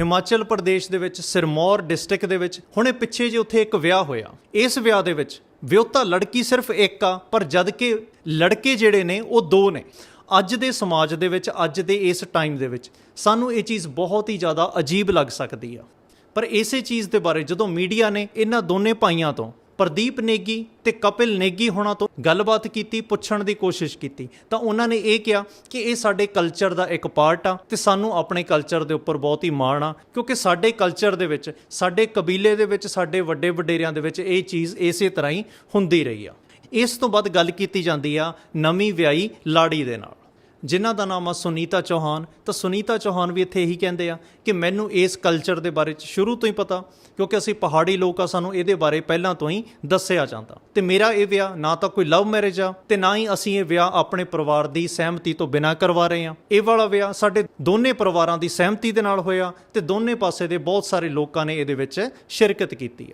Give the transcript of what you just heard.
ਹਿਮਾਚਲ ਪ੍ਰਦੇਸ਼ ਦੇ ਵਿੱਚ, ਸਿਰਮੌਰ ਡਿਸਟ੍ਰਿਕਟ ਦੇ ਵਿੱਚ, ਹੁਣੇ ਪਿੱਛੇ ਜੇ ਉੱਥੇ ਇੱਕ ਵਿਆਹ ਹੋਇਆ। ਇਸ ਵਿਆਹ ਦੇ ਵਿੱਚ ਵਿਆਹੁਤਾ ਲੜਕੀ ਸਿਰਫ ਇੱਕ ਆ, ਪਰ ਜਦ ਕਿ ਲੜਕੇ ਜਿਹੜੇ ਨੇ, ਉਹ ਦੋ ਨੇ। ਅੱਜ ਦੇ ਸਮਾਜ ਦੇ ਵਿੱਚ, ਅੱਜ ਦੇ ਇਸ ਟਾਈਮ ਦੇ ਵਿੱਚ, ਸਾਨੂੰ ਇਹ ਚੀਜ਼ ਬਹੁਤ ਹੀ ਜ਼ਿਆਦਾ ਅਜੀਬ ਲੱਗ ਸਕਦੀ ਆ। ਪਰ ਇਸੇ ਚੀਜ਼ ਦੇ ਬਾਰੇ ਜਦੋਂ ਮੀਡੀਆ ਨੇ ਇਹਨਾਂ ਦੋਨੇ ਭਾਈਆਂ ਤੋਂ ਪ੍ਰਦੀਪ ਨੇਗੀ ਤੇ ਕਪਿਲ ਨੇਗੀ ਹੋਣਾ ਤੋਂ ਗੱਲਬਾਤ ਕੀਤੀ, ਪੁੱਛਣ ਦੀ ਕੋਸ਼ਿਸ਼ ਕੀਤੀ। ਤਾਂ ਉਹਨਾਂ ਨੇ ਇਹ ਕਿਹਾ ਕਿ ਇਹ ਸਾਡੇ ਕਲਚਰ ਦਾ ਇੱਕ ਪਾਰਟ ਆ ਤੇ ਸਾਨੂੰ ਆਪਣੇ ਕਲਚਰ ਦੇ ਉੱਪਰ ਬਹੁਤ ਹੀ ਮਾਣ ਆ, ਕਿਉਂਕਿ ਸਾਡੇ ਕਲਚਰ ਦੇ ਵਿੱਚ, ਸਾਡੇ ਕਬੀਲੇ ਦੇ ਵਿੱਚ, ਸਾਡੇ ਵੱਡੇ ਵਡੇਰਿਆਂ ਦੇ ਵਿੱਚ ਇਹ ਚੀਜ਼ ਇਸੇ ਤਰ੍ਹਾਂ ਹੀ ਹੁੰਦੀ ਰਹੀ ਆ। ਇਸ ਤੋਂ ਬਾਅਦ ਗੱਲ ਕੀਤੀ ਜਾਂਦੀ ਆ ਨਵੀਂ ਵਿਆਹੀ ਲਾੜੀ ਦੇ ਨਾਲ। ਜਿਨ੍ਹਾਂ ਦਾ ਨਾਮ ਆ ਸੁਨੀਤਾ ਚੌਹਾਨ, ਤਾਂ ਸੁਨੀਤਾ ਚੌਹਾਨ ਵੀ ਇੱਥੇ ਇਹੀ ਕਹਿੰਦੇ ਆ ਕਿ ਮੈਨੂੰ ਇਸ ਕਲਚਰ ਦੇ ਬਾਰੇ ਚ ਸ਼ੁਰੂ ਤੋਂ ਹੀ ਪਤਾ, ਕਿਉਂਕਿ ਅਸੀਂ ਪਹਾੜੀ ਲੋਕ ਆ, ਸਾਨੂੰ ਇਹਦੇ ਬਾਰੇ ਪਹਿਲਾਂ ਤੋਂ ਹੀ ਦੱਸਿਆ ਜਾਂਦਾ। ਤੇ ਮੇਰਾ ਇਹ ਵਿਆਹ ਨਾ ਤਾਂ ਕੋਈ ਲਵ ਮੈਰਿਜ ਆ, ਤੇ ਨਾ ਹੀ ਅਸੀਂ ਇਹ ਵਿਆਹ ਆਪਣੇ ਪਰਿਵਾਰ ਦੀ ਸਹਿਮਤੀ ਤੋਂ ਬਿਨਾਂ ਕਰਵਾ ਰਹੇ ਹਾਂ ਇਹ ਵਾਲਾ ਵਿਆਹ ਸਾਡੇ ਦੋਨੇ ਪਰਿਵਾਰਾਂ ਦੀ ਸਹਿਮਤੀ ਦੇ ਨਾਲ ਹੋਇਆ, ਤੇ ਦੋਨੇ ਪਾਸੇ ਦੇ ਬਹੁਤ ਸਾਰੇ ਲੋਕਾਂ ਨੇ ਇਹਦੇ ਵਿੱਚ ਸ਼ਿਰਕਤ ਕੀਤੀ ਹੈ